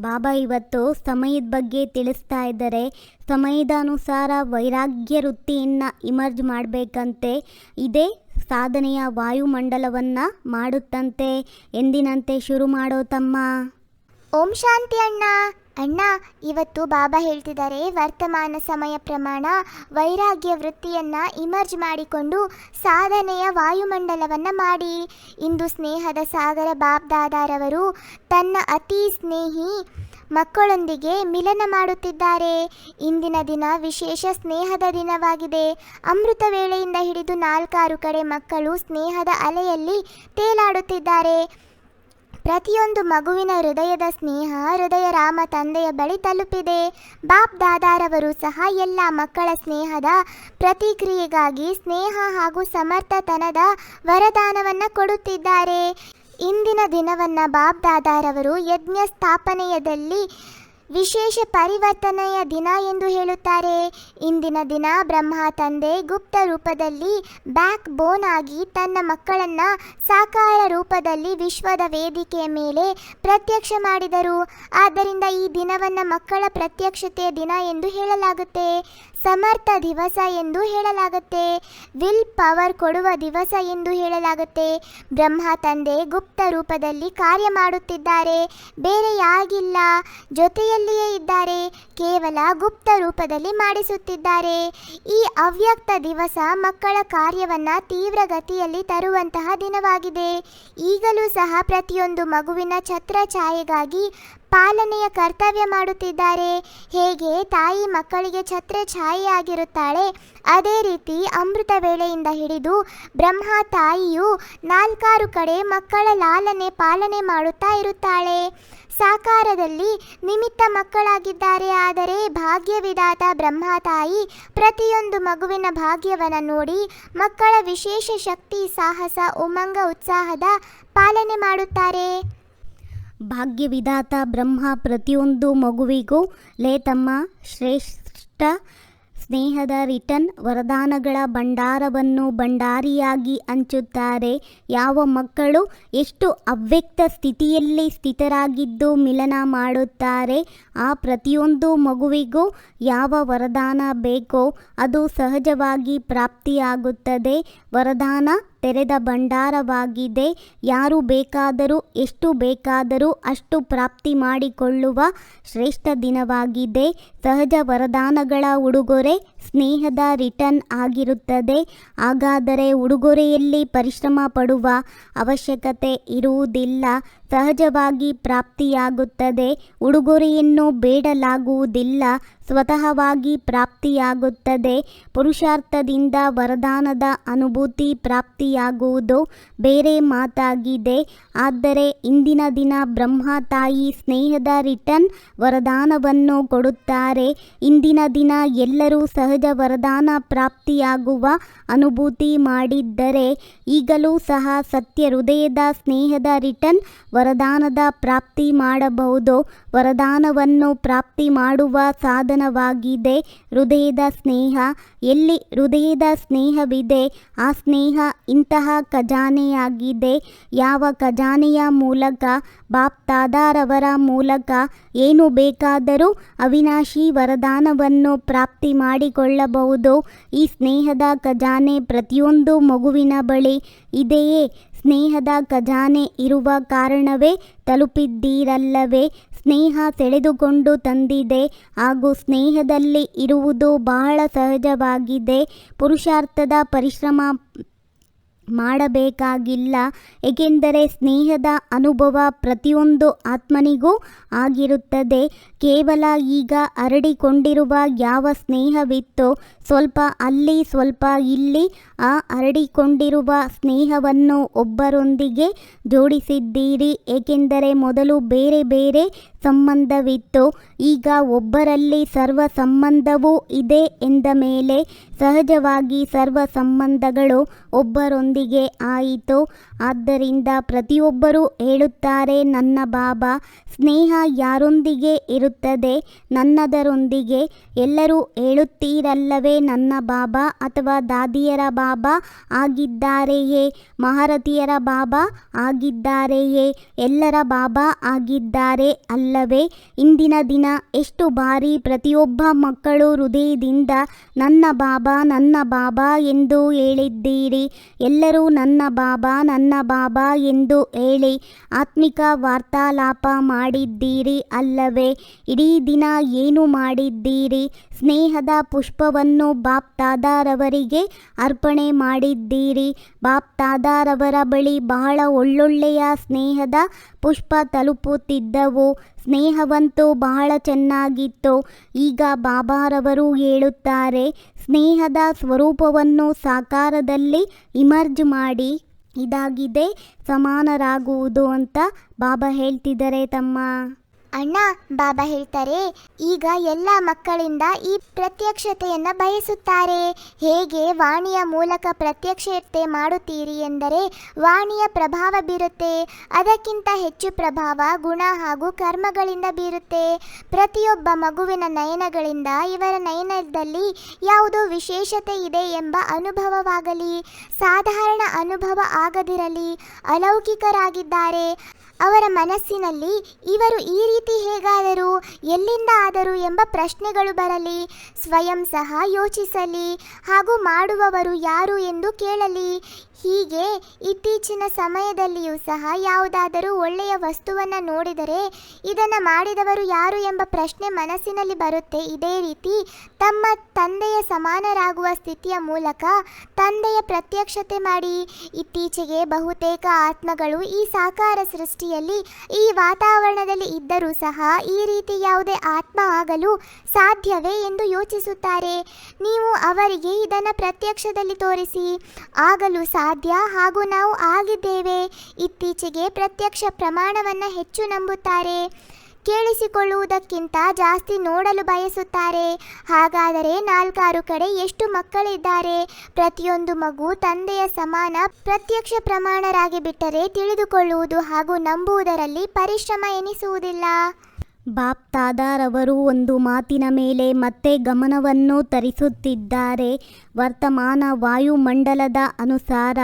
ಬಾಬಾ ಇವತ್ತು ಸಮಯದ ಬಗ್ಗೆ ತಿಳಿಸ್ತಾ ಇದ್ದಾರೆ. ಸಮಯದ ಅನುಸಾರ ವೈರಾಗ್ಯ ವೃತ್ತಿಯನ್ನು ಇಮರ್ಜ್ ಮಾಡಬೇಕಂತೆ, ಇದೇ ಸಾಧನೆಯ ವಾಯುಮಂಡಲವನ್ನು ಮಾಡುತ್ತಂತೆ ಎಂದಿನಂತೆ ಶುರು ಮಾಡೋ ತಮ್ಮ. ಓಂ ಶಾಂತಿ ಅಣ್ಣ. ಅಣ್ಣ, ಇವತ್ತು ಬಾಬಾ ಹೇಳ್ತಿದ್ದಾರೆ, ವರ್ತಮಾನ ಸಮಯ ಪ್ರಮಾಣ, ವೈರಾಗ್ಯ ವೃತ್ತಿಯನ್ನ ಇಮರ್ಜ್ ಮಾಡಿಕೊಂಡು ಸಾಧನೆಯ ವಾಯುಮಂಡಲವನ್ನ ಮಾಡಿ. ಇಂದು ಸ್ನೇಹದ ಸಾಗರ ಬಾಬ್ದಾದಾರವರು ತನ್ನ ಅತಿ ಸ್ನೇಹಿ ಮಕ್ಕಳೊಂದಿಗೆ ಮಿಲನ ಮಾಡುತ್ತಿದ್ದಾರೆ. ಇಂದಿನ ದಿನ ವಿಶೇಷ ಸ್ನೇಹದ ದಿನವಾಗಿದೆ. ಅಮೃತ ವೇಳೆಯಿಂದ ಹಿಡಿದು ನಾಲ್ಕಾರು ಕಡೆ ಮಕ್ಕಳು ಸ್ನೇಹದ ಅಲೆಯಲ್ಲಿ ತೇಲಾಡುತ್ತಿದ್ದಾರೆ. ಪ್ರತಿಯೊಂದು ಮಗುವಿನ ಹೃದಯದ ಸ್ನೇಹ, ಹೃದಯ ರಾಮ ತಂದೆಯ ಬಳಿ ತಲುಪಿದೆ. ಬಾಬ್ ದಾದಾರವರು ಸಹ ಎಲ್ಲ ಮಕ್ಕಳ ಸ್ನೇಹದ ಪ್ರತಿಕ್ರಿಯೆಗಾಗಿ ಸ್ನೇಹ ಹಾಗೂ ಸಮರ್ಥತನದ ವರದಾನವನ್ನು ಕೊಡುತ್ತಿದ್ದಾರೆ. ಇಂದಿನ ದಿನವನ್ನು ಬಾಬ್ ದಾದಾರವರು ಯಜ್ಞ ಸ್ಥಾಪನೆಯದಲ್ಲಿ ವಿಶೇಷ ಪರಿವರ್ತನೆಯ ದಿನ ಎಂದು ಹೇಳುತ್ತಾರೆ. ಇಂದಿನ ದಿನ ಬ್ರಹ್ಮ ತಂದೆ ಗುಪ್ತ ರೂಪದಲ್ಲಿ ಬ್ಯಾಕ್ ಬೋನ್ ಆಗಿ ತನ್ನ ಮಕ್ಕಳನ್ನ ಸಾಕಾರ ರೂಪದಲ್ಲಿ ವಿಶ್ವದ ವೇದಿಕೆಯ ಮೇಲೆ ಪ್ರತ್ಯಕ್ಷ ಮಾಡಿದರು. ಆದ್ದರಿಂದ ಈ ದಿನವನ್ನು ಮಕ್ಕಳ ಪ್ರತ್ಯಕ್ಷತೆಯ ದಿನ ಎಂದು ಹೇಳಲಾಗುತ್ತೆ. ಸಮರ್ಥ ದಿವಸ ಎಂದು ಹೇಳಲಾಗುತ್ತೆ. ವಿಲ್ ಪವರ್ ಕೊಡುವ ದಿವಸ ಎಂದು ಹೇಳಲಾಗುತ್ತೆ. ಬ್ರಹ್ಮ ತಂದೆ ಗುಪ್ತ ರೂಪದಲ್ಲಿ ಕಾರ್ಯ ಮಾಡುತ್ತಿದ್ದಾರೆ. ಬೇರೆ ಯಾಗಿಲ್ಲ ಜೊತೆಯಲ್ಲಿಯೇ ಇದ್ದಾರೆ. ಕೇವಲ ಗುಪ್ತ ರೂಪದಲ್ಲಿ ಮಾಡಿಸುತ್ತಿದ್ದಾರೆ. ಈ ಅವ್ಯಕ್ತ ದಿವಸ ಮಕ್ಕಳ ಕಾರ್ಯವನ್ನು ತೀವ್ರಗತಿಯಲ್ಲಿ ತರುವಂತಹ ದಿನವಾಗಿದೆ. ಈಗಲೂ ಸಹ ಪ್ರತಿಯೊಂದು ಮಗುವಿನ ಛತ್ರ ಛಾಯೆಗಾಗಿ ಪಾಲನೆಯ ಕರ್ತವ್ಯ ಮಾಡುತ್ತಿದ್ದಾರೆ. ಹೇಗೆ? ತಾಯಿ ಮಕ್ಕಳಿಗೆ ಛತ್ರೆ ಛಾಯೆಯಾಗಿರುತ್ತಾಳೆ. ಅದೇ ರೀತಿ ಅಮೃತ ವೇಳೆಯಿಂದ ಹಿಡಿದು ಬ್ರಹ್ಮ ತಾಯಿಯು ನಾಲ್ಕಾರು ಕಡೆ ಮಕ್ಕಳ ಲಾಲನೆ ಪಾಲನೆ ಮಾಡುತ್ತಾ ಇರುತ್ತಾಳೆ. ಸಾಕಾರದಲ್ಲಿ ನಿಮಿತ್ತ ಮಕ್ಕಳಾಗಿದ್ದಾರೆ. ಆದರೆ ಭಾಗ್ಯವಿದಾತ ಬ್ರಹ್ಮ ತಾಯಿ ಪ್ರತಿಯೊಂದು ಮಗುವಿನ ಭಾಗ್ಯವನ್ನು ನೋಡಿ ಮಕ್ಕಳ ವಿಶೇಷ ಶಕ್ತಿ, ಸಾಹಸ, ಉಮಂಗ, ಉತ್ಸಾಹದ ಪಾಲನೆ ಮಾಡುತ್ತಾರೆ. ಭಾಗ್ಯವಿದಾತ ಬ್ರಹ್ಮ ಪ್ರತಿಯೊಂದು ಮಗುವಿಗೂ ಲೇ ತಮ್ಮ ಶ್ರೇಷ್ಠ ಸ್ನೇಹದ ರಿಟರ್ನ್ ವರದಾನಗಳ ಭಂಡಾರವನ್ನು ಭಂಡಾರಿಯಾಗಿ ಹಂಚುತ್ತಾರೆ. ಯಾವ ಮಕ್ಕಳು ಎಷ್ಟು ಅವ್ಯಕ್ತ ಸ್ಥಿತಿಯಲ್ಲಿ ಸ್ಥಿತರಾಗಿದ್ದು ಮಿಲನ ಮಾಡುತ್ತಾರೆ. ಆ ಪ್ರತಿಯೊಂದು ಮಗುವಿಗೂ ಯಾವ ವರದಾನ ಬೇಕೋ ಅದು ಸಹಜವಾಗಿ ಪ್ರಾಪ್ತಿಯಾಗುತ್ತದೆ. ವರದಾನ ತೆರೆದ ಭಂಡಾರವಾಗಿದೆ. ಯಾರು ಬೇಕಾದರೂ ಎಷ್ಟು ಬೇಕಾದರೂ ಅಷ್ಟು ಪ್ರಾಪ್ತಿ ಮಾಡಿಕೊಳ್ಳುವ ಶ್ರೇಷ್ಠ ದಿನವಾಗಿದೆ. ಸಹಜ ವರದಾನಗಳ ಉಡುಗೊರೆ ಸ್ನೇಹದ ರಿಟರ್ನ್ ಆಗಿರುತ್ತದೆ. ಹಾಗಾದರೆ ಉಡುಗೊರೆಯಲ್ಲಿ ಪರಿಶ್ರಮ ಪಡುವ ಅವಶ್ಯಕತೆ ಇರುವುದಿಲ್ಲ. ಸಹಜವಾಗಿ ಪ್ರಾಪ್ತಿಯಾಗುತ್ತದೆ. ಉಡುಗೊರೆಯನ್ನು ಬೇಡಲಾಗುವುದಿಲ್ಲ. ಸ್ವತಃವಾಗಿ ಪ್ರಾಪ್ತಿಯಾಗುತ್ತದೆ. ಪುರುಷಾರ್ಥದಿಂದ ವರದಾನದ ಅನುಭೂತಿ ಪ್ರಾಪ್ತಿಯಾಗುವುದು ಬೇರೆ ಮಾತಾಗಿದೆ. ಆದರೆ ಇಂದಿನ ದಿನ ಬ್ರಹ್ಮ ತಾಯಿ ಸ್ನೇಹದ ರಿಟರ್ನ್ ವರದಾನವನ್ನು ಕೊಡುತ್ತಾರೆ. ಇಂದಿನ ದಿನ ಎಲ್ಲರೂ ಸಹಜ ವರದಾನ ಪ್ರಾಪ್ತಿಯಾಗುವ ಅನುಭೂತಿ ಮಾಡಿದ್ದರೆ ಈಗಲೂ ಸಹ ಸತ್ಯ ಹೃದಯದ ಸ್ನೇಹದ ರಿಟರ್ನ್ ವರದಾನದ ಪ್ರಾಪ್ತಿ ಮಾಡಬಹುದು. ವರದಾನವನ್ನು ಪ್ರಾಪ್ತಿ ಮಾಡುವ ಸಾಧನವಾಗಿದೆ ಹೃದಯದ ಸ್ನೇಹ. ಎಲ್ಲಿ ಹೃದಯದ ಸ್ನೇಹವಿದೆ, ಆ ಸ್ನೇಹ ಇಂತಹ ಖಜಾನೆಯಾಗಿದೆ. ಯಾವ ಖಜಾನೆಯ ಮೂಲಕ ಬಾಪ್ ತಾದಾರವರ ಮೂಲಕ, ಏನು ಬೇಕಾದರೂ ಅವಿನಾಶಿ ವರದಾನವನ್ನು ಪ್ರಾಪ್ತಿ ಮಾಡಿಕೊಳ್ಳಬಹುದು ಈ ಸ್ನೇಹದ ಖಜಾನೆ ಪ್ರತಿಯೊಂದು ಮಗುವಿನ ಬಳಿ ಇದೆಯೇ. ಸ್ನೇಹದ ಖಜಾನೆ ಇರುವ ಕಾರಣವೇ ತಲುಪಿದ್ದೀರಲ್ಲವೇ. ಸ್ನೇಹ ಸೆಳೆದುಕೊಂಡು ತಂದಿದೆ. ಹಾಗೂ ಸ್ನೇಹದಲ್ಲಿ ಇರುವುದು ಬಹಳ ಸಹಜವಾಗಿದೆ. ಪುರುಷಾರ್ಥದ ಪರಿಶ್ರಮ ಮಾಡಬೇಕಾಗಿಲ್ಲ. ಏಕೆಂದರೆ ಸ್ನೇಹದ ಅನುಭವ ಪ್ರತಿಯೊಂದು ಆತ್ಮನಿಗೂ ಆಗಿರುತ್ತದೆ. ಕೇವಲ ಈಗ ಹರಡಿಕೊಂಡಿರುವ ಯಾವ ಸ್ನೇಹವಿತ್ತೋ ಸ್ವಲ್ಪ ಅಲ್ಲಿ, ಸ್ವಲ್ಪ ಇಲ್ಲಿ ಆ ಹರಡಿಕೊಂಡಿರುವ ಸ್ನೇಹವನ್ನು ಒಬ್ಬರೊಂದಿಗೆ ಜೋಡಿಸಿದ್ದೀರಿ. ಏಕೆಂದರೆ ಮೊದಲು ಬೇರೆ ಬೇರೆ ಸಂಬಂಧವಿತ್ತು. ಈಗ ಒಬ್ಬರಲ್ಲಿ ಸರ್ವ ಸಂಬಂಧವೂ ಇದೆ ಎಂದ ಮೇಲೆ ಸಹಜವಾಗಿ ಸರ್ವ ಸಂಬಂಧಗಳು ಒಬ್ಬರೊಂದಿಗೆ ಯಾರೊಂದಿಗೆ ಆಯಿತು. ಆದ್ದರಿಂದ ಪ್ರತಿಯೊಬ್ಬರೂ ಹೇಳುತ್ತಾರೆ, ನನ್ನ ಬಾಬಾ, ಸ್ನೇಹ ಯಾರೊಂದಿಗೆ ಇರುತ್ತದೆ? ನನ್ನದರೊಂದಿಗೆ ಎಲ್ಲರೂ ಹೇಳುತ್ತೀರಲ್ಲವೇ, ನನ್ನ ಬಾಬಾ ಅಥವಾ ದಾದಿಯರ ಬಾಬಾ ಆಗಿದ್ದಾರೆಯೇ? ಮಹಾರಥಿಯರ ಬಾಬಾ ಆಗಿದ್ದಾರೆಯೇ? ಎಲ್ಲರ ಬಾಬಾ ಆಗಿದ್ದಾರೆ ಅಲ್ಲವೇ? ಇಂದಿನ ದಿನ ಎಷ್ಟು ಬಾರಿ ಪ್ರತಿಯೊಬ್ಬ ಮಕ್ಕಳು ಹೃದಯದಿಂದ, ನನ್ನ ಬಾಬಾ ನನ್ನ ಬಾಬಾ ಎಂದು ಹೇಳಿದ್ದೀರಿ. ಎಲ್ಲರೂ ನನ್ನ ಬಾಬಾ ನನ್ನ ಬಾಬಾ ಎಂದು ಹೇಳಿ ಆತ್ಮಿಕ ವಾರ್ತಾಲಾಪ ಮಾಡಿದ್ದೀರಿ ಅಲ್ಲವೇ? ಇಡೀ ದಿನ ಏನು ಮಾಡಿದ್ದೀರಿ? ಸ್ನೇಹದ ಪುಷ್ಪವನ್ನು ಬಾಪ್ ತಾದಾರವರಿಗೆ ಅರ್ಪಣೆ ಮಾಡಿದ್ದೀರಿ. ಬಾಪ್ ತಾದಾರವರ ಬಳಿ ಬಹಳ ಒಳ್ಳೊಳ್ಳೆಯ ಸ್ನೇಹದ ಪುಷ್ಪ ತಲುಪುತ್ತಿದ್ದವು. ಸ್ನೇಹವಂತೂ ಬಹಳ ಚೆನ್ನಾಗಿತ್ತು. ಈಗ ಬಾಬಾರವರು ಹೇಳುತ್ತಾರೆ ಸ್ನೇಹದ ಸ್ವರೂಪವನ್ನು ಸಾಕಾರದಲ್ಲಿ ಇಮರ್ಜ್ ಮಾಡಿ ಇದಾಗಿದೆ ಸಮಾನರಾಗುವುದು ಅಂತ ಬಾಬಾ ಹೇಳ್ತಿದ್ದಾರೆ ತಮ್ಮ ಅಣ್ಣ, ಬಾಬಾ ಹೇಳ್ತಾರೆ, ಈಗ ಎಲ್ಲ ಮಕ್ಕಳಿಂದ ಈ ಪ್ರತ್ಯಕ್ಷತೆಯನ್ನ ಬಯಸುತ್ತಾರೆ. ಹೇಗೆ ವಾಣಿಯ ಮೂಲಕ ಪ್ರತ್ಯಕ್ಷತೆ ಮಾಡುತ್ತೀರಿ ಎಂದರೆ ವಾಣಿಯ ಪ್ರಭಾವ ಬೀರುತ್ತೆ. ಅದಕ್ಕಿಂತ ಹೆಚ್ಚು ಪ್ರಭಾವ ಗುಣ ಹಾಗೂ ಕರ್ಮಗಳಿಂದ ಬೀರುತ್ತೆ. ಪ್ರತಿಯೊಬ್ಬ ಮಗುವಿನ ನಯನಗಳಿಂದ ಇವರ ನಯನದಲ್ಲಿ ಯಾವುದೋ ವಿಶೇಷತೆ ಇದೆ ಎಂಬ ಅನುಭವವಾಗಲಿ. ಸಾಧಾರಣ ಅನುಭವ ಆಗದಿರಲಿ. ಅಲೌಕಿಕರಾಗಿದ್ದಾರೆ. ಅವರ ಮನಸ್ಸಿನಲ್ಲಿ ಇವರು ಈ ರೀತಿ ಹೇಗಾದರು ಎಲ್ಲಿಂದ ಆದರು ಎಂಬ ಪ್ರಶ್ನೆಗಳು ಬರಲಿ, ಸ್ವಯಂ ಸಹ ಯೋಚಿಸಲಿ ಹಾಗೂ ಮಾಡುವವರು ಯಾರು ಎಂದು ಕೇಳಲಿ. ಹೀಗೆ ಇತ್ತೀಚಿನ ಸಮಯದಲ್ಲಿಯೂ ಸಹ ಯಾವುದಾದರೂ ಒಳ್ಳೆಯ ವಸ್ತುವನ್ನು ನೋಡಿದರೆ ಇದನ್ನು ಮಾಡಿದವರು ಯಾರು ಎಂಬ ಪ್ರಶ್ನೆ ಮನಸ್ಸಿನಲ್ಲಿ ಬರುತ್ತೆ. ಇದೇ ರೀತಿ ತಮ್ಮ ತಂದೆಯ ಸಮಾನರಾಗುವ ಸ್ಥಿತಿಯ ಮೂಲಕ ತಂದೆಯ ಪ್ರತ್ಯಕ್ಷತೆ ಮಾಡಿ, ಇತ್ತೀಚೆಗೆ ಬಹುತೇಕ ಆತ್ಮಗಳು ಈ ಸಾಕಾರ ಸೃಷ್ಟಿಯಲ್ಲಿ ಈ ವಾತಾವರಣದಲ್ಲಿ ಇದ್ದರೂ ಸಹ ಈ ರೀತಿ ಯಾವುದೇ ಆತ್ಮ ಆಗಲು ಸಾಧ್ಯವೇ ಎಂದು ಯೋಚಿಸುತ್ತಾರೆ. ನೀವು ಅವರಿಗೆ ಇದನ್ನು ಪ್ರತ್ಯಕ್ಷದಲ್ಲಿ ತೋರಿಸಿ, ಆಗಲು ಸಾಧ್ಯ ಹಾಗೂ ನಾವು ಆಗಿದ್ದೇವೆ. ಇತ್ತೀಚೆಗೆ ಪ್ರತ್ಯಕ್ಷ ಪ್ರಮಾಣವನ್ನು ಹೆಚ್ಚು ನಂಬುತ್ತಾರೆ. ಕೇಳಿಸಿಕೊಳ್ಳುವುದಕ್ಕಿಂತ ಜಾಸ್ತಿ ನೋಡಲು ಬಯಸುತ್ತಾರೆ. ಹಾಗಾದರೆ ನಾಲ್ಕಾರು ಕಡೆ ಎಷ್ಟು ಮಕ್ಕಳಿದ್ದಾರೆ? ಪ್ರತಿಯೊಂದು ಮಗು ತಂದೆಯ ಸಮಾನ ಪ್ರತ್ಯಕ್ಷ ಪ್ರಮಾಣರಾಗಿ ಬಿಟ್ಟರೆ ತಿಳಿದುಕೊಳ್ಳುವುದು ಹಾಗೂ ನಂಬುವುದರಲ್ಲಿ ಪರಿಶ್ರಮ ಎನಿಸುವುದಿಲ್ಲ. ಬಾಪ್ ತಾದಾರವರು ಒಂದು ಮಾತಿನ ಮೇಲೆ ಮತ್ತೆ ಗಮನವನ್ನು ತರಿಸುತ್ತಿದ್ದಾರೆ. ವರ್ತಮಾನ ವಾಯುಮಂಡಲದ ಅನುಸಾರ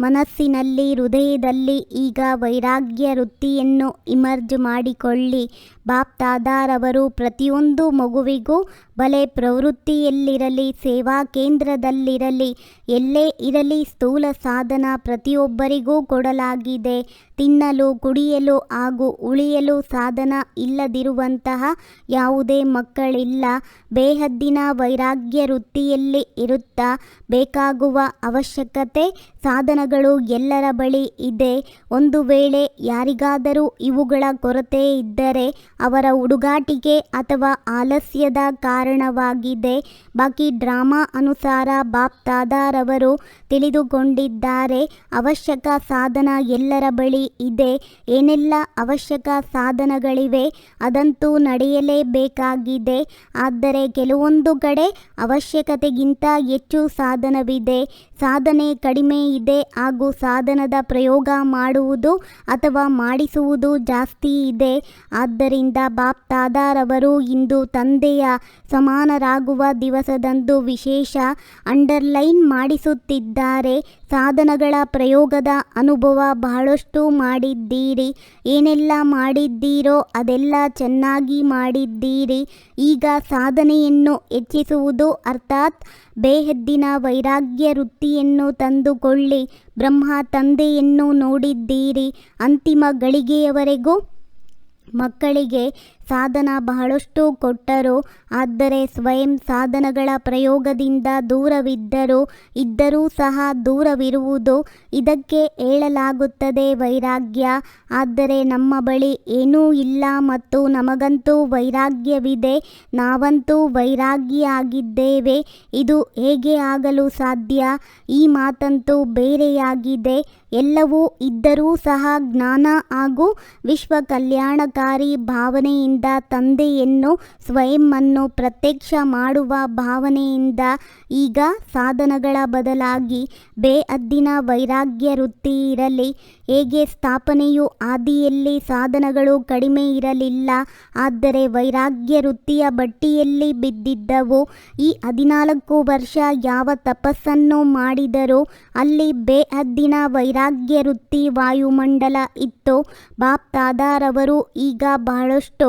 ಮನಸ್ಸಿನಲ್ಲಿ, ಹೃದಯದಲ್ಲಿ ಈಗ ವೈರಾಗ್ಯ ವೃತ್ತಿಯನ್ನು ಇಮರ್ಜ್ ಮಾಡಿಕೊಳ್ಳಿ. ಬಾಪ್ತಾದಾರವರು ಪ್ರತಿಯೊಂದು ಮಗುವಿಗೂ ಬಲೆ ಪ್ರವೃತ್ತಿಯಲ್ಲಿರಲಿ, ಸೇವಾ ಕೇಂದ್ರದಲ್ಲಿರಲಿ, ಎಲ್ಲೇ ಇರಲಿ ಸ್ಥೂಲ ಸಾಧನ ಪ್ರತಿಯೊಬ್ಬರಿಗೂ ಕೊಡಲಾಗಿದೆ. ತಿನ್ನಲು, ಕುಡಿಯಲು ಹಾಗೂ ಉಳಿಯಲು ಸಾಧನ ಇಲ್ಲದಿರುವಂತಹ ಯಾವುದೇ ಮಕ್ಕಳಿಲ್ಲ. ಬೇಹದ್ದಿನ ವೈರಾಗ್ಯ ವೃತ್ತಿಯಲ್ಲಿ ಇರುತ್ತಾ ಬೇಕಾಗುವ ಅವಶ್ಯಕತೆ ಸಾಧನಗಳು ಎಲ್ಲರ ಬಳಿ ಇದೆ. ಒಂದು ವೇಳೆ ಯಾರಿಗಾದರೂ ಇವುಗಳ ಕೊರತೆ ಇದ್ದರೆ ಅವರ ಹುಡುಗಾಟಿಕೆ ಅಥವಾ ಆಲಸ್ಯದ ಕಾರಣವಾಗಿದೆ. ಬಾಕಿ ಡ್ರಾಮಾ ಅನುಸಾರ ಬಾಪ್ ತಾದಾರವರು ತಿಳಿದುಕೊಂಡಿದ್ದಾರೆ, ಅವಶ್ಯಕ ಸಾಧನ ಎಲ್ಲರ ಬಳಿ ಇದೆ. ಏನೆಲ್ಲ ಅವಶ್ಯಕ ಸಾಧನಗಳಿವೆ ಅದಂತೂ ನಡೆಯಲೇಬೇಕಾಗಿದೆ. ಆದರೆ ಕೆಲವೊಂದು ಕಡೆ ಅವಶ್ಯಕತೆಗಿಂತ ಹೆಚ್ಚು ಸಾಧನವಿದೆ. ಸಾಧನೆ ಕಡಿಮೆ ಇದೆ ಹಾಗೂ ಸಾಧನದ ಪ್ರಯೋಗ ಮಾಡುವುದು ಅಥವಾ ಮಾಡಿಸುವುದು ಜಾಸ್ತಿ ಇದೆ. ಆದ್ದರಿಂದ ಬಾಪ್ ತಾದಾರವರು ಇಂದು ತಂದೆಯ ಸಮಾನರಾಗುವ ದಿವಸದಂದು ವಿಶೇಷ ಅಂಡರ್ಲೈನ್ ಮಾಡಿಸುತ್ತಿದ್ದಾರೆ. ಸಾಧನಗಳ ಪ್ರಯೋಗದ ಅನುಭವ ಬಹಳಷ್ಟು ಮಾಡಿದ್ದೀರಿ. ಏನೆಲ್ಲ ಮಾಡಿದ್ದೀರೋ ಅದೆಲ್ಲ ಚೆನ್ನಾಗಿ ಮಾಡಿದ್ದೀರಿ. ಈಗ ಸಾಧನೆಯನ್ನು ಹೆಚ್ಚಿಸುವುದು ಅರ್ಥಾತ್ ಬೇಹದ್ದಿನ ವೈರಾಗ್ಯ ವೃತ್ತಿಯನ್ನು ತಂದುಕೊಳ್ಳಿ. ಬ್ರಹ್ಮ ತಂದೆಯನ್ನು ನೋಡಿದ್ದೀರಿ. ಅಂತಿಮ ಗಳಿಗೆಯವರೆಗೂ ಮಕ್ಕಳಿಗೆ ಸಾಧನ ಬಹಳಷ್ಟು ಕೊಟ್ಟರು. ಆದರೆ ಸ್ವಯಂ ಸಾಧನಗಳ ಪ್ರಯೋಗದಿಂದ ದೂರವಿದ್ದರು, ಇದ್ದರೂ ಸಹ ದೂರವಿರುವುದು ಇದಕ್ಕೆ ಹೇಳಲಾಗುತ್ತದೆ ವೈರಾಗ್ಯ. ಆದರೆ ನಮ್ಮ ಬಳಿ ಏನೂ ಇಲ್ಲ ಮತ್ತು ನಮಗಂತೂ ವೈರಾಗ್ಯವಿದೆ. ನಾವಂತೂ ವೈರಾಗಿಯಾಗಿದ್ದೇವೆ. ಇದು ಹೇಗೆ ಆಗಲು ಸಾಧ್ಯ? ಈ ಮಾತಂತೂ ಬೇರೆಯಾಗಿದೆ. ಎಲ್ಲವೂ ಇದ್ದರೂ ಸಹ ಜ್ಞಾನ ಹಾಗೂ ವಿಶ್ವ ಕಲ್ಯಾಣಕಾರಿ ಭಾವನೆಯಿಂದ ಹೃದಯದಿಂದ ತಂದೆಯನ್ನು ಸ್ವಯಂವನ್ನು ಪ್ರತ್ಯಕ್ಷ ಮಾಡುವ ಭಾವನೆಯಿಂದ ಈಗ ಸಾಧನಗಳ ಬದಲಾಗಿ ಬೇಅದ್ದಿನ ವೈರಾಗ್ಯ ವೃತ್ತಿ ಇರಲಿ, ಹೇಗೆ ಸ್ಥಾಪನೆಯು ಆದಿಯಲ್ಲಿ ಸಾಧನಗಳು ಕಡಿಮೆ ಇರಲಿಲ್ಲ, ಆದರೆ ವೈರಾಗ್ಯ ವೃತ್ತಿಯ ಬಟ್ಟಿಯಲ್ಲಿ ಬಿದ್ದಿದ್ದವು. ಈ ಹದಿನಾಲ್ಕು ವರ್ಷ ಯಾವ ತಪಸ್ಸನ್ನು ಮಾಡಿದರೂ ಅಲ್ಲಿ ಬೇಹದ್ದಿನ ವೈರಾಗ್ಯ ವೃತ್ತಿ ವಾಯುಮಂಡಲ ಇತ್ತು. ಬಾಪ್ ತಾದಾರವರು ಈಗ ಬಹಳಷ್ಟು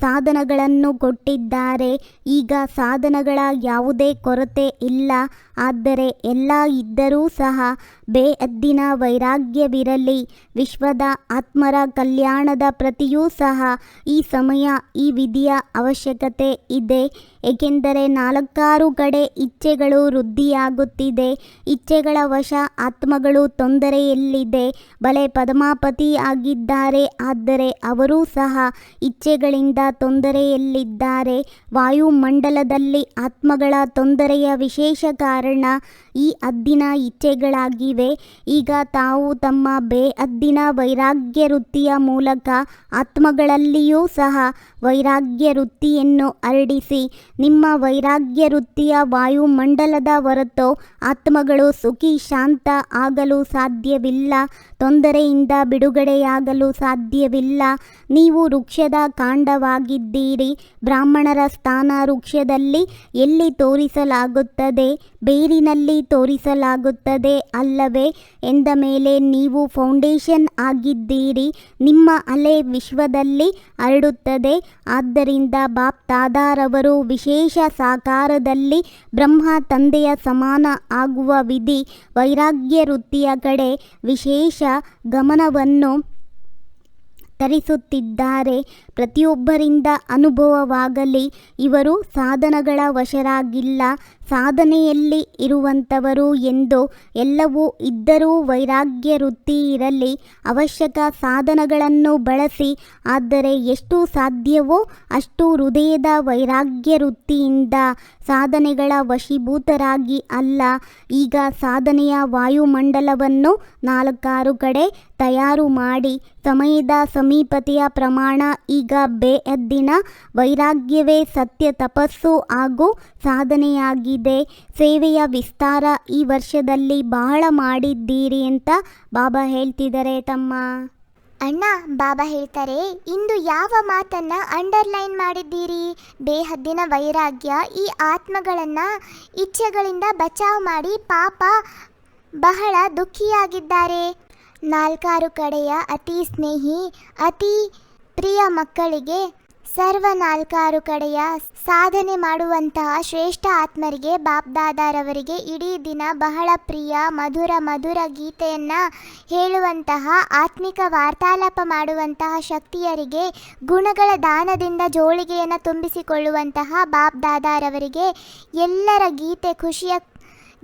ಸಾಧನಗಳನ್ನು ಕೊಟ್ಟಿದ್ದಾರೆ. ಈಗ ಸಾಧನಗಳ ಯಾವುದೇ ಕೊರತೆ ಇಲ್ಲ. ಆದರೆ ಎಲ್ಲ ಇದ್ದರೂ ಸಹ ಬೇಅದ್ದಿನ ವೈರಾಗ್ಯವಿರಲಿ. ವಿಶ್ವದ ಆತ್ಮರ ಕಲ್ಯಾಣದ ಪ್ರತಿಯೂ ಸಹ ಈ ಸಮಯ, ಈ ವಿಧಿಯ ಅವಶ್ಯಕತೆ ಇದೆ. ಏಕೆಂದರೆ ನಾಲ್ಕಾರು ಕಡೆ ಇಚ್ಛೆಗಳು ವೃದ್ಧಿಯಾಗುತ್ತಿದೆ. ಇಚ್ಛೆಗಳ ವಶ ಆತ್ಮಗಳು ತೊಂದರೆಯಲ್ಲಿದೆ. ಬಲೆ ಪದ್ಮಾಪತಿ ಆಗಿದ್ದಾರೆ ಆದರೆ ಅವರೂ ಸಹ ಇಚ್ಛೆಗಳಿಂದ ತೊಂದರೆಯಲ್ಲಿದ್ದಾರೆ. ವಾಯುಮಂಡಲದಲ್ಲಿ ಆತ್ಮಗಳ ತೊಂದರೆಯ ವಿಶೇಷ ಕಾರಣ ಈ ಅದ್ದಿನ ಇಚ್ಛೆಗಳಾಗಿವೆ. ಈಗ ತಾವು ತಮ್ಮ ಬೇ ಅದ್ದಿನ ವೈರಾಗ್ಯ ವೃತ್ತಿಯ ಮೂಲಕ ಆತ್ಮಗಳಲ್ಲಿಯೂ ಸಹ ವೈರಾಗ್ಯ ವೃತ್ತಿಯನ್ನು ಹರಡಿಸಿ. ನಿಮ್ಮ ವೈರಾಗ್ಯ ವೃತ್ತಿಯ ವಾಯುಮಂಡಲದ ಹೊರತು ಆತ್ಮಗಳು ಸುಖಿ, ಶಾಂತ ಆಗಲು ಸಾಧ್ಯವಿಲ್ಲ. ತೊಂದರೆಯಿಂದ ಬಿಡುಗಡೆಯಾಗಲು ಸಾಧ್ಯವಿಲ್ಲ. ನೀವು ವೃಕ್ಷದ ಕಾಂಡವಾಗಿದ್ದೀರಿ ಬ್ರಾಹ್ಮಣರ ಸ್ಥಾನ ವೃಕ್ಷದಲ್ಲಿ ಎಲ್ಲಿ ತೋರಿಸಲಾಗುತ್ತದೆ? ಬೇರಿನಲ್ಲಿ ತೋರಿಸಲಾಗುತ್ತದೆ ಅಲ್ಲವೇ? ಎಂದ ಮೇಲೆ, ನೀವು ಫೌಂಡೇಶನ್ ಆಗಿದ್ದೀರಿ. ನಿಮ್ಮ ಅಲೆ ವಿಶ್ವದಲ್ಲಿ ಹರಡುತ್ತದೆ. ಆದ್ದರಿಂದ ಬಾಪ್ ತಾದಾರವರು ವಿಶೇಷ ಸಾಕಾರದಲ್ಲಿ ಬ್ರಹ್ಮ ತಂದೆಯ ಸಮಾನ ಆಗುವ ವಿಧಿ ವೈರಾಗ್ಯ ವೃತ್ತಿಯ ಕಡೆ ವಿಶೇಷ ಗಮನವನ್ನು ತರಿಸುತ್ತಿದ್ದಾರೆ ಪ್ರತಿಯೊಬ್ಬರಿಂದ ಅನುಭವವಾಗಲಿ. ಇವರು ಸಾಧನಗಳ ವಶರಾಗಿಲ್ಲ. ಸಾಧನೆಯಲ್ಲಿ ಇರುವಂಥವರು ಎಂದು ಎಲ್ಲವೂ ಇದ್ದರೂ ವೈರಾಗ್ಯ ವೃತ್ತಿ ಇರಲಿ, ಅವಶ್ಯಕ ಸಾಧನಗಳನ್ನು ಬಳಸಿ, ಆದರೆ ಎಷ್ಟು ಸಾಧ್ಯವೋ ಅಷ್ಟು ಹೃದಯದ ವೈರಾಗ್ಯ ವೃತ್ತಿಯಿಂದ ಸಾಧನೆಗಳ ವಶೀಭೂತರಾಗಿ ಅಲ್ಲ. ಈಗ ಸಾಧನೆಯ ವಾಯುಮಂಡಲವನ್ನು ನಾಲ್ಕಾರು ಕಡೆ ತಯಾರು ಮಾಡಿ, ಸಮಯದ ಸಮೀಪತೆಯ ಪ್ರಮಾಣ ಈಗ ಬೇಎದ್ದಿನ ವೈರಾಗ್ಯವೇ ಸತ್ಯ ತಪಸ್ಸು ಹಾಗೂ ಸಾಧನೆಯಾಗಿದೆ ಸೇವೆಯ ವಿಸ್ತಾರ ಈ ವರ್ಷದಲ್ಲಿ ಬಹಳ ಮಾಡಿದ್ದೀರಿ ಅಂತ ಬಾಬಾ ಹೇಳ್ತಿದ್ದಾರೆ ತಮ್ಮ. ಅಣ್ಣ, ಬಾಬಾ ಹೇಳ್ತಾರೆ, ಇಂದು ಯಾವ ಮಾತನ್ನ ಅಂಡರ್ಲೈನ್ ಮಾಡಿದ್ದೀರಿ? ಬೇಹದ್ದಿನ ವೈರಾಗ್ಯ, ಈ ಆತ್ಮಗಳನ್ನ ಇಚ್ಛೆಗಳಿಂದ ಬಚಾವ್ ಮಾಡಿ ಪಾಪ ಬಹಳ ದುಃಖಿಯಾಗಿದ್ದಾರೆ. ನಾಲ್ಕಾರು ಕಡೆಯ ಅತಿ ಸ್ನೇಹಿ, ಅತಿ ಪ್ರಿಯ ಮಕ್ಕಳಿಗೆ ಸರ್ವ ನಾಲ್ಕಾರು ಕಡೆಯ ಸಾಧನೆ ಮಾಡುವಂತಹ ಶ್ರೇಷ್ಠ ಆತ್ಮರಿಗೆ, ಬಾಪ್ದಾದಾರವರಿಗೆ ಇಡೀ ದಿನ ಬಹಳ ಪ್ರಿಯ, ಮಧುರ ಮಧುರ ಗೀತೆಯನ್ನ ಹೇಳುವಂತಹ, ಆತ್ಮಿಕ ವಾರ್ತಾಲಾಪ ಮಾಡುವಂತಹ ಶಕ್ತಿಯರಿಗೆ, ಗುಣಗಳ ದಾನದಿಂದ ಜೋಳಿಗೆಯನ್ನು ತುಂಬಿಸಿಕೊಳ್ಳುವಂತಹ ಬಾಪ್ದಾದಾರವರಿಗೆ ಎಲ್ಲರ ಗೀತೆ ಖುಷಿಯ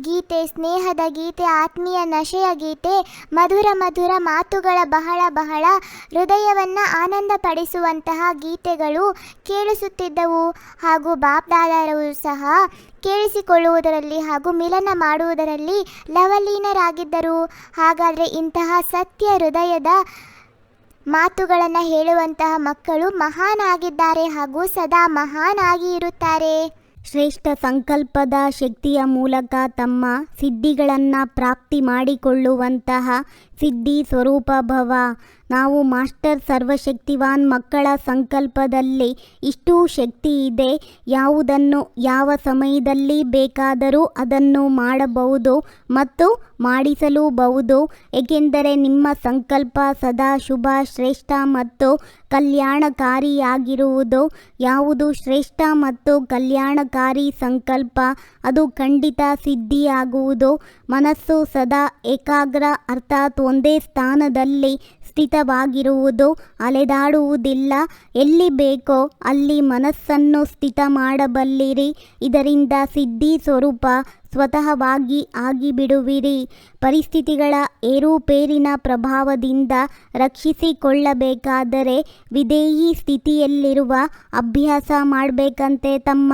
ಗೀತೆ, ಸ್ನೇಹದ ಗೀತೆ, ಆತ್ಮೀಯ ನಶೆಯ ಗೀತೆ, ಮಧುರ ಮಧುರ ಮಾತುಗಳ ಬಹಳ ಬಹಳ ಹೃದಯವನ್ನು ಆನಂದಪಡಿಸುವಂತಹ ಗೀತೆಗಳು ಕೇಳಿಸುತ್ತಿದ್ದವು. ಹಾಗೂ ಬಾಪ್ದಾದರು ಸಹ ಕೇಳಿಸಿಕೊಳ್ಳುವುದರಲ್ಲಿ ಹಾಗೂ ಮಿಲನ ಮಾಡುವುದರಲ್ಲಿ ಲವಲೀನರಾಗಿದ್ದರು. ಹಾಗಾದರೆ ಇಂತಹ ಸತ್ಯ ಹೃದಯದ ಮಾತುಗಳನ್ನು ಹೇಳುವಂತಹ ಮಕ್ಕಳು ಮಹಾನ್ ಆಗಿದ್ದಾರೆ ಹಾಗೂ ಸದಾ ಮಹಾನ್ ಆಗಿ ಇರುತ್ತಾರೆ. ಶ್ರೇಷ್ಠ ಸಂಕಲ್ಪದ ಶಕ್ತಿಯ ಮೂಲಕ ತಮ್ಮ ಸಿದ್ಧಿಗಳನ್ನು ಪ್ರಾಪ್ತಿ ಮಾಡಿಕೊಳ್ಳುವಂತಹ ಸಿದ್ಧಿ ಸ್ವರೂಪ ಭವ. ನಾವು ಮಾಸ್ಟರ್ ಸರ್ವಶಕ್ತಿವಾನ್ ಮಕ್ಕಳ ಸಂಕಲ್ಪದಲ್ಲಿ ಇಷ್ಟು ಶಕ್ತಿ ಇದೆ. ಯಾವುದನ್ನು, ಯಾವ ಸಮಯದಲ್ಲಿ ಬೇಕಾದರೂ ಅದನ್ನು ಮಾಡಬಹುದು ಮತ್ತು ಮಾಡಿಸಲೂಬಹುದು. ಏಕೆಂದರೆ ನಿಮ್ಮ ಸಂಕಲ್ಪ ಸದಾ ಶುಭ, ಶ್ರೇಷ್ಠ ಮತ್ತು ಕಲ್ಯಾಣಕಾರಿಯಾಗಿರುವುದು. ಯಾವುದು ಶ್ರೇಷ್ಠ ಮತ್ತು ಕಲ್ಯಾಣಕಾರಿ ಸಂಕಲ್ಪ ಅದು ಖಂಡಿತ ಸಿದ್ಧಿಯಾಗುವುದು ಮನಸ್ಸು ಸದಾ ಏಕಾಗ್ರ ಅರ್ಥಾತ್ ಒಂದೇ ಸ್ಥಾನದಲ್ಲಿ ಸ್ಥಿತವಾಗಿರುವುದು, ಅಲೆದಾಡುವುದಿಲ್ಲ. ಎಲ್ಲಿ ಬೇಕೋ ಅಲ್ಲಿ ಮನಸ್ಸನ್ನು ಸ್ಥಿತ ಮಾಡಬಲ್ಲಿರಿ ಇದರಿಂದ ಸಿದ್ಧಿ ಸ್ವರೂಪ ಸ್ವತಃವಾಗಿ ಆಗಿಬಿಡುವಿರಿ. ಪರಿಸ್ಥಿತಿಗಳ ಏರುಪೇರಿನ ಪ್ರಭಾವದಿಂದ ರಕ್ಷಿಸಿಕೊಳ್ಳಬೇಕಾದರೆ ವಿಧೇಯಿ ಸ್ಥಿತಿಯಲ್ಲಿರುವ ಅಭ್ಯಾಸ ಮಾಡಬೇಕಂತೆ ತಮ್ಮ.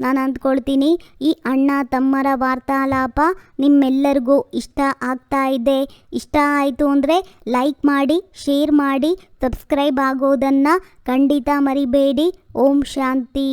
ನಾನು ಅಂದ್ಕೊಳ್ತೀನಿ, ಈ ಅಣ್ಣ ತಮ್ಮರ ವಾರ್ತಾಲಾಪ ನಿಮ್ಮೆಲ್ಲರಿಗೂ ಇಷ್ಟ ಆಗ್ತಾ ಇದೆ. ಇಷ್ಟ ಆಯಿತು ಅಂದರೆ ಲೈಕ್ ಮಾಡಿ ಶೇರ್ ಮಾಡಿ ಸಬ್ಸ್ಕ್ರೈಬ್ ಆಗೋದನ್ನು ಖಂಡಿತ ಮರಿಬೇಡಿ. ಓಂ ಶಾಂತಿ.